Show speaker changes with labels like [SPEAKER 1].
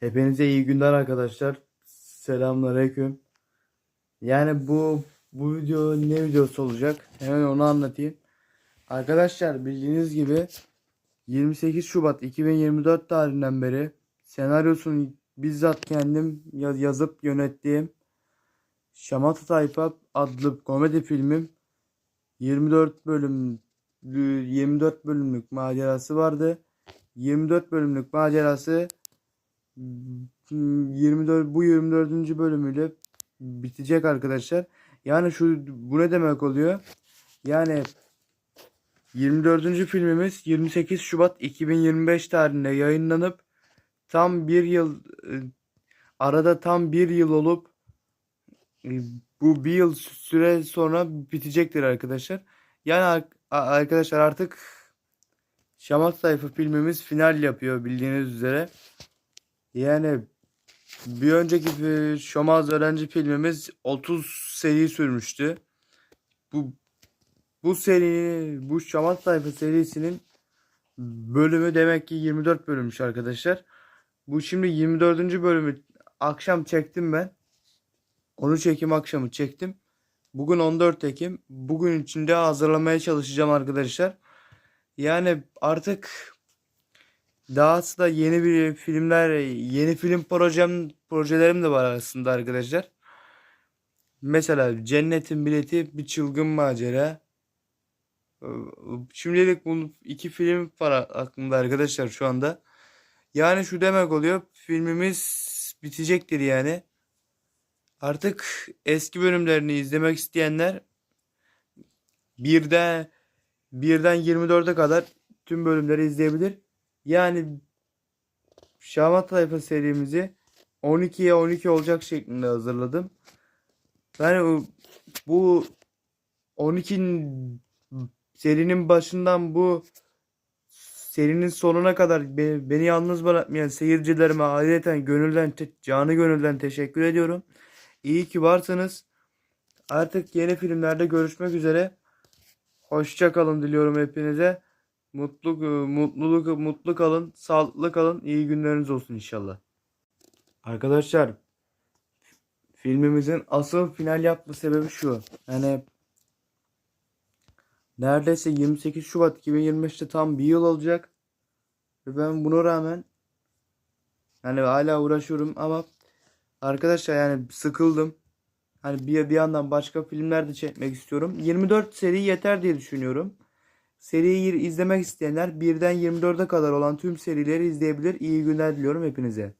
[SPEAKER 1] Hepinize iyi günler arkadaşlar. Selamünaleyküm. Yani bu bu video ne videosu olacak? Hemen onu anlatayım. Arkadaşlar bildiğiniz gibi 28 Şubat 2024 tarihinden beri senaryosunu bizzat kendim yaz- yazıp yönettiğim Şamata Tayfa adlı komedi filmim 24 bölüm 24 bölümlük macerası vardı. 24 bölümlük macerası 24 bu 24. bölümüyle bitecek arkadaşlar. Yani şu bu ne demek oluyor? Yani 24. filmimiz 28 Şubat 2025 tarihinde yayınlanıp tam bir yıl e, arada tam bir yıl olup e, bu bir yıl süre sonra bitecektir arkadaşlar. Yani arkadaşlar artık Şamat Sayfa filmimiz final yapıyor bildiğiniz üzere. Yani bir önceki Şomaz Öğrenci filmimiz 30 seri sürmüştü. Bu bu seri bu Şamat Sayfa serisinin bölümü demek ki 24 bölümmüş arkadaşlar. Bu şimdi 24. bölümü akşam çektim ben. Onu çekim akşamı çektim. Bugün 14 Ekim. Bugün içinde hazırlamaya çalışacağım arkadaşlar. Yani artık Dahası da yeni bir filmler, yeni film projem projelerim de var aslında arkadaşlar. Mesela Cennetin Bileti bir çılgın macera. Şimdilik bu iki film var aklımda arkadaşlar şu anda. Yani şu demek oluyor filmimiz bitecektir yani. Artık eski bölümlerini izlemek isteyenler birden birden 24'e kadar tüm bölümleri izleyebilir. Yani Şamat Tayfa serimizi 12'ye 12 olacak şeklinde hazırladım. O- bu 12 serinin başından bu serinin sonuna kadar be- beni yalnız bırakmayan seyircilerime ayrıca gönülden canı gönülden teşekkür ediyorum. İyi ki varsınız. Artık yeni filmlerde görüşmek üzere. Hoşça kalın diliyorum hepinize. Mutlu mutluluk mutlu kalın, sağlıklı kalın. İyi günleriniz olsun inşallah. Arkadaşlar filmimizin asıl final yapma sebebi şu. Yani neredeyse 28 Şubat 2025'te tam bir yıl olacak. Ve ben buna rağmen yani hala uğraşıyorum ama arkadaşlar yani sıkıldım. Hani bir, bir yandan başka filmler de çekmek istiyorum. 24 seri yeter diye düşünüyorum. Seriyi izlemek isteyenler birden 24'e kadar olan tüm serileri izleyebilir. İyi günler diliyorum hepinize.